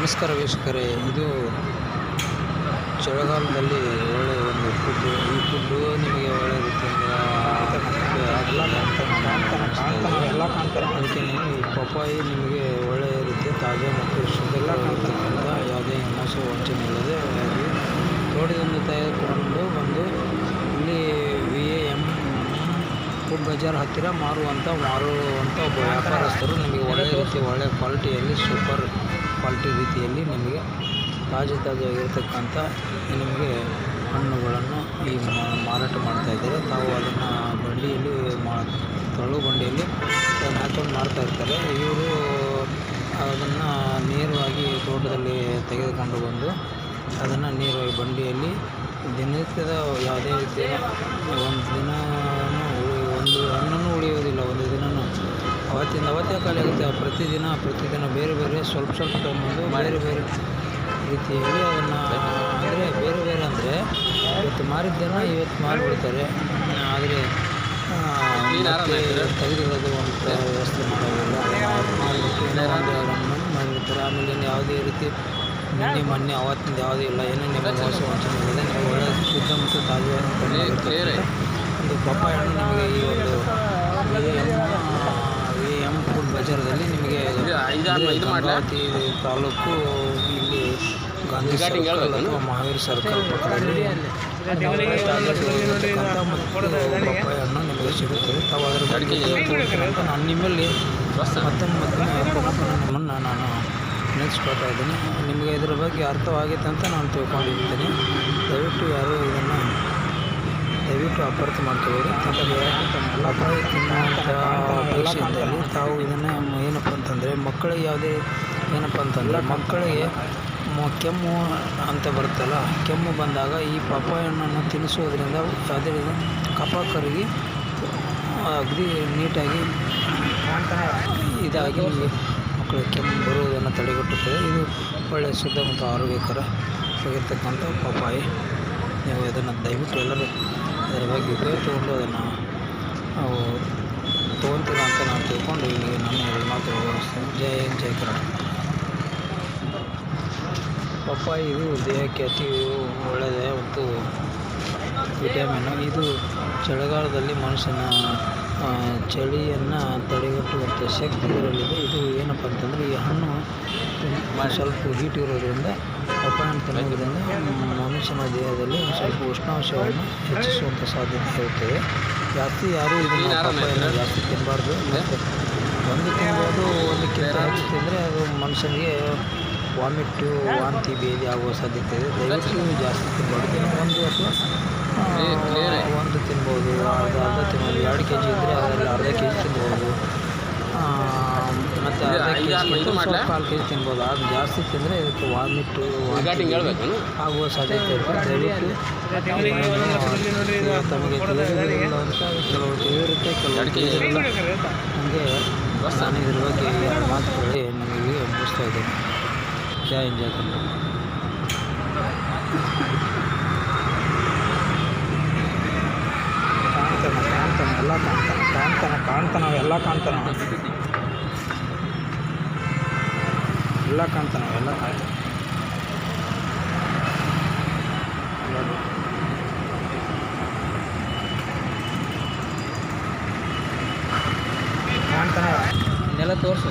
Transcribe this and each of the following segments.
ನಮಸ್ಕಾರ ವೀಕ್ಷಕರೇ, ಇದು ಚಳಿಗಾಲದಲ್ಲಿ ಒಳ್ಳೆಯ ಒಂದು ಫುಡ್ ಈ ಫುಡ್ಡು ನಿಮಗೆ ಒಳ್ಳೆಯ ರೀತಿಯಿಂದ ಅದಕ್ಕೆ ಈ ಪಪ್ಪಾಯಿ ನಿಮಗೆ ಒಳ್ಳೆಯ ರೀತಿಯ ತಾಜಾ ಮತ್ತು ಶುದ್ಧವಾಗಿರ್ತಕ್ಕಂಥ ಯಾವುದೇ ಮೋಸ ವಂಚನೆ ಇಲ್ಲದೆ ಹಾಗೆ ತೋಟದಿಂದ ತಯಾರಿಕೊಂಡು ಬಂದು ಇಲ್ಲಿ V A M food bazaar ಹತ್ತಿರ ಮಾರುವಂಥ ಮಾರುವಂಥ ಒಬ್ಬ ವ್ಯಾಪಾರಸ್ಥರು ನಿಮಗೆ ಒಳ್ಳೆಯ ರೀತಿ ಒಳ್ಳೆಯ ಕ್ವಾಲಿಟಿಯಲ್ಲಿ ಸೂಪರ್ ಕ್ವಾಲಿಟಿ ರೀತಿಯಲ್ಲಿ ನಿಮಗೆ ತಾಜಾ ತಾಜಾಗಿರ್ತಕ್ಕಂಥ ನಿಮಗೆ ಹಣ್ಣುಗಳನ್ನು ಈ ಮಾರಾಟ ಮಾಡ್ತಾ ಇದ್ದಾರೆ. ತಾವು ಅದನ್ನು ಬಂಡಿಯಲ್ಲಿ ಮಾ ತಳು ಬಂಡಿಯಲ್ಲಿ ಅದನ್ನು ಹಾಕೊಂಡು ಮಾರ್ತಾ ಇರ್ತಾರೆ. ಇವರು ಅದನ್ನು ನೇರವಾಗಿ ತೋಟದಲ್ಲಿ ತೆಗೆದುಕೊಂಡು ಬಂದು ಅದನ್ನು ನೇರವಾಗಿ ಬಂಡಿಯಲ್ಲಿ ದಿನನಿತ್ಯದ ಯಾವುದೇ ರೀತಿಯ ಒಂದು ಅವತ್ತಿಂದ ಅವತ್ತೇ ಖಾಲಿ ಆಗುತ್ತೆ ಪ್ರತಿದಿನ ಪ್ರತಿದಿನ ಬೇರೆ ಬೇರೆ ಸ್ವಲ್ಪ ಸ್ವಲ್ಪ ತೊಗೊಂಡು ಬೇರೆ ಬೇರೆ ರೀತಿಯಲ್ಲಿ ಅದನ್ನು ಅಂದರೆ ಬೇರೆ ಬೇರೆ ಅಂದರೆ ಇವತ್ತು ಮಾರಿದ್ದನ್ನು ಇವತ್ತು ಮಾರಿಬಿಡ್ತಾರೆ ಆದರೆ ತೆಗೆದಿರೋದು ಒಂದು ವ್ಯವಸ್ಥೆ ಮಾಡೋದಿಲ್ಲ ಮಾಡಿಬಿಡ್ತಾರೆ ಆಮೇಲೆ ಯಾವುದೇ ರೀತಿ ನಿನ್ನೆ ಮೊನ್ನೆ ಅವತ್ತಿಂದ ಯಾವುದೂ ಇಲ್ಲ ಏನೋ ನಿಮ್ಮ ಮೋಸ ವಂಚನೆ ನೀವು ಒಳ್ಳೆಯ ಶುದ್ಧ ಮತ್ತು ತಾಜಾ ಒಂದು ಪಪ್ಪಾಯ ಹಣ್ಣು ನಿಮಗೆ ಈ ಒಂದು ಬಜಾರದಲ್ಲಿ ನಿಮಗೆ ಗಂಗಾವತಿ ತಾಲೂಕು ಇಲ್ಲಿ ಗಾಂಧಿ ಸರ್ಕಲ್ ಅಥವಾ ಮಹಾವೀರ್ ಸರ್ಕಲ್ ಪಕ್ಕದಲ್ಲಿ ಮತ್ತು ಹಣ್ಣು ನಿಮಗೆ ಸಿಗುತ್ತದೆ ತಾವು ಅದರ ಬಗ್ಗೆ ಅಂತ ನಾನು ನಿಮ್ಮಲ್ಲಿ ಮತ್ತೆ ನಿಮ್ಮನ್ನು ನಾನು ನೆನೆಸ್ಕೊಳ್ತಾ ಇದ್ದೀನಿ. ನಿಮಗೆ ಇದರ ಬಗ್ಗೆ ಅರ್ಥವಾಗಿದೆ ಅಂತ ನಾನು ತಿಳ್ಕೊಂಡಿದ್ದೀನಿ ದಯವಿಟ್ಟು ಯಾರು ಇದನ್ನು ದಯವಿಟ್ಟು ಅಪರ್ಥ ಮಾಡ್ಕೋಬೋದು ತಮಗೆ ಅಪಾಯ ತಿನ್ನುವಂಥ ತಾವು ಇದನ್ನು ಏನಪ್ಪ ಅಂತಂದರೆ ಮಕ್ಕಳಿಗೆ ಯಾವುದೇ ಏನಪ್ಪ ಅಂತಂದರೆ ಮಕ್ಕಳಿಗೆ ಕೆಮ್ಮು ಅಂತ ಬರುತ್ತಲ್ಲ, ಕೆಮ್ಮು ಬಂದಾಗ ಈ ಪಪ್ಪಾಯ ಹಣ್ಣನ್ನು ತಿನ್ನಿಸೋದ್ರಿಂದ ಯಾವುದೇ ರೀತಿ ಕಫ ಕರಗಿ ಅಗ್ದಿ ನೀಟಾಗಿ ಇದಾಗಿ ಮಕ್ಕಳು ಕೆಮ್ಮು ಬರುವುದನ್ನು ತಡೆಗಟ್ಟುತ್ತದೆ. ಇದು ಒಳ್ಳೆಯ ಶುದ್ಧ ಮತ್ತು ಆರೋಗ್ಯಕರ ಆಗಿರ್ತಕ್ಕಂಥ ಪಪ್ಪಾಯಿ. ನೀವು ಇದನ್ನು ದಯವಿಟ್ಟು ಎಲ್ಲರೂ ಅದರ ಬಗ್ಗೆ ತೊಗೊಂಡು ಅದನ್ನು ನಾವು ತೊಗೊತೀರ ಅಂತ ನಾನು ತಿಳ್ಕೊಂಡು ಇಲ್ಲಿ ನನ್ನ ಎರಡು ಮಾತು ಜಯ ಜಯ ಕರ್ನಾಟಕ ಪಪ್ಪಾಯಿ ಇದು ದೇಹಕ್ಕೆ ಅತಿ ಒಳ್ಳೆಯದೇ ಮತ್ತು ವಿಟಮಿನ್. ಇದು ಚಳಿಗಾಲದಲ್ಲಿ ಮನುಷ್ಯನ ಚಳಿಯನ್ನು ತಡೆಗಟ್ಟುವಂಥ ಶಕ್ತಿ ಇದರಲ್ಲಿದೆ. ಇದು ಏನಪ್ಪ ಅಂತಂದರೆ ಈ ಹಣ್ಣು ಸ್ವಲ್ಪ ಹೀಟ್ ಇರೋದ್ರಿಂದ ಹಣ್ಣು ತಿನ್ನೋದ್ರಿಂದ ಮನುಷ್ಯನ ದೇಹದಲ್ಲಿ ಒಂದು ಸ್ವಲ್ಪ ಉಷ್ಣಾಂಶವನ್ನು ಹೆಚ್ಚಿಸುವಂಥ ಸಾಧ್ಯತೆ ಇರುತ್ತದೆ ಜಾಸ್ತಿ ಯಾರೂ ಇದನ್ನು ಅಪಾಯನ ಜಾಸ್ತಿ ತಿನ್ನಬಾರ್ದು ಮತ್ತು ಒಂದು ತಿನ್ಬೋದು ಒಂದಕ್ಕಿಂತ ಹೆಚ್ಚು ತಿಂದರೆ ಅದು ಮನುಷ್ಯನಿಗೆ ವಾಮಿಟ್ಟು ವಾಂತಿ ಬೇದಿ ಆಗುವ ಸಾಧ್ಯತೆ ಇದೆ. ದಯವಿಟ್ಟು ಜಾಸ್ತಿ ತಿನ್ಬೋದು ಒಂದು ಅಥವಾ ಒಂದು ತಿನ್ಬೋದು. ಅರ್ಧ ಅರ್ಧ ತಿನ್ಬೋದು. ಎರಡು ಕೆ ಜಿ ಇದ್ದರೆ ಅದರಲ್ಲಿ ಅರ್ಧ ಕೆ ಜಿ ತಿನ್ಬೋದು ಮತ್ತು ಅರ್ಧ ಕೆ ಜಿ ಸ್ವಲ್ಪ ಕಾಲು ಕೆ ಜಿ ತಿನ್ಬೋದು. ಅದು ಜಾಸ್ತಿ ತಿಂದರೆ ಇದಕ್ಕೆ ವಾಮಿಟ್ಟು ಆಗುವ ಸಾಧ್ಯತೆ ಇರುತ್ತೆ ದಯವಿಟ್ಟು ತಮಗೆ ಕೆಲವು ಅಂತ ಕೆಲವು ತಿಳಿದಿರುತ್ತೆ ತಿಳಿದಿರಲ್ಲ ನನಗೆ ನಾನು ಇದ್ರ ಬಗ್ಗೆ ಎರಡು ಮಾತು ಹೇಳಿ ನಿಮಗೆ ಮುಗಿಸ್ತಾ ಇದ್ದೇನೆ ಜೈ एंजॉय करना ಕಾಣ್ತಾನೆ ಕಾಣ್ತಾನೆ ಎಲ್ಲ ಕಾಣ್ತಾನೆ ಕಾಣ್ತಾನೆ ಕಾಣ್ತಾನೆ ಎಲ್ಲ ಕಾಣ್ತಾನೆ ಎಲ್ಲ ಕಾಣ್ತಾನೆ ಎಲ್ಲ ಕಾಣ್ತಾನೆ. ಕಾಣ್ತಾನ ಕಾಣ್ತಾನೆ ಇನ್ನೆಲ್ಲ ತೋರಿಸು.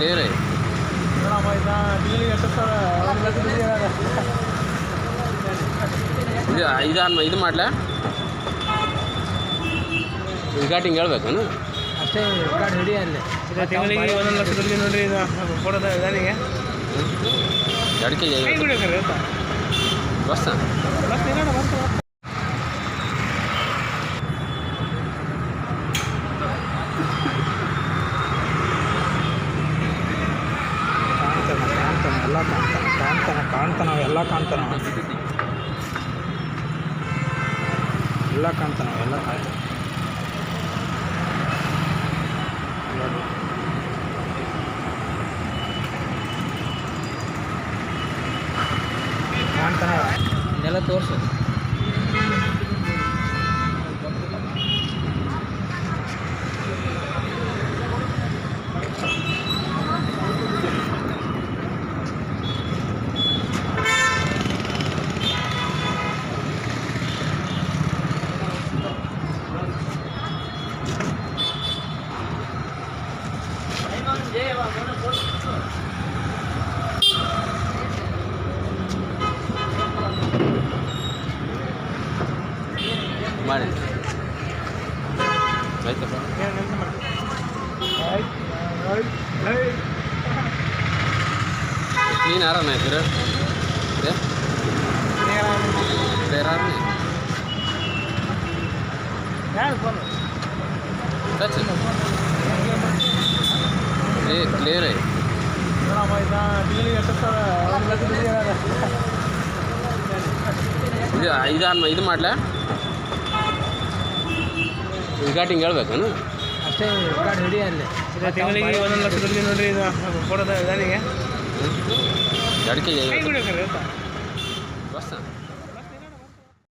ಕ್ಲಿಯರ್ ಆಯ್ತು ಇದು ಇದು ಇದು ಮಾಡ್ಲಾ ರಿಗಾರ್ಡಿಂಗ್ ಹೇಳ್ಬೇಕೇನು ಅಷ್ಟೇ ರೆಕಾರ್ಡ್ ಹಿಡಿ ಅಲ್ಲಿ ಇದು ತಿಂಗಳಿಗೆ ಒಂದೊಂದು ಲಕ್ಷದಲ್ಲಿ ನೋಡ್ರಿ ಇದು ಕೊಡೋದ ಗಾಡಿಗೆ ಎರಡು ಕೆ ಜಿ ಕೈ ಬಿಡಕ್ರಿ ಆಯ್ತಾ ಬಸ್ ಬಸ್ ನಿಲ್ಲೋಣ ಬಸ್ ಕಾಣ್ತಾನೆ ಕಾಣ್ತಾನೆ ಎಲ್ಲ ಕಾಣ್ತಾನೆ ಕಾಣ್ತಾನೆ ಕಾಣ್ತಾನೆ ಎಲ್ಲ ಕಾಣ್ತಾನೆ ಎಲ್ಲ ಕಾಣ್ತಾನೆ ಎಲ್ಲ ಕಾಣ್ತಾನೆ ಕಾಣ್ತಾನೆ ಎಲ್ಲ ತೋರಿಸು. ಮಾಡಿ ಆಯ್ತಪ್ಪ ನೀನು ಯಾರನ್ನ ಇದ್ದೀರ ಬೇರೆ ಯಾರು ಯಾರು ಫೋನ್ ಟಚ್ ಕ್ಲಿಯರ್ ಐ ನೋಡಮ್ಮ ಇದನ್ನ ತಿಂಗಳಿಗೆ ಎಷ್ಟು ಸಾವಿರ ಒಂದು ಲಕ್ಷದಲ್ಲಿ ಕ್ಲಿಯರ್ ಇದು ಇದು ಇದು ಮಾಡ್ಲಾ? ರಿಕಾರ್ಡಿಂಗ್ ಹೇಳ್ಬೇಕೇನು? ಅಷ್ಟೇ ರಿಕಾರ್ಡ್ ಹಿಡಿ ಅಲ್ಲಿ. ಇದು ತಿಂಗಳಿಗೆ ಒಂದೊಂದು ಲಕ್ಷದಲ್ಲಿ ನೋಡ್ರಿ ಇದು ಕೊಡೋದ ಗಾಡಿಗೆ ಎರಡು ಕೆ